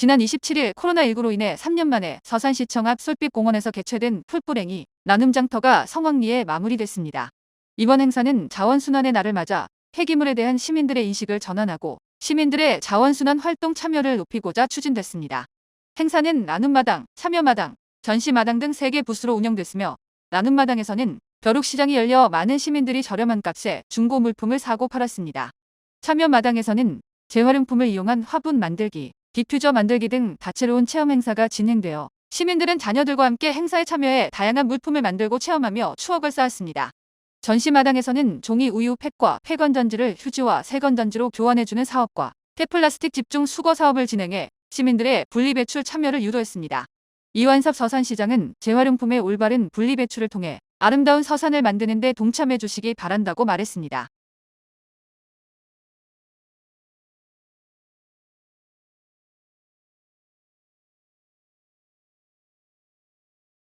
지난 27일 코로나19로 인해 3년 만에 서산시청 앞 솔빛공원에서 개최된 풀뿌랭이 나눔장터가 성황리에 마무리됐습니다. 이번 행사는 자원순환의 날을 맞아 폐기물에 대한 시민들의 인식을 전환하고 시민들의 자원순환 활동 참여를 높이고자 추진됐습니다. 행사는 나눔마당, 참여마당, 전시마당 등 3개 부스로 운영됐으며 나눔마당에서는 벼룩시장이 열려 많은 시민들이 저렴한 값에 중고 물품을 사고 팔았습니다. 참여마당에서는 재활용품을 이용한 화분 만들기, 디퓨저 만들기 등 다채로운 체험 행사가 진행되어 시민들은 자녀들과 함께 행사에 참여해 다양한 물품을 만들고 체험하며 추억을 쌓았습니다. 전시마당에서는 종이 우유 팩과 폐건전지를 휴지와 새건전지로 교환해주는 사업과 폐플라스틱 집중 수거 사업을 진행해 시민들의 분리배출 참여를 유도했습니다. 이완섭 서산시장은 재활용품의 올바른 분리배출을 통해 아름다운 서산을 만드는 데 동참해 주시기 바란다고 말했습니다.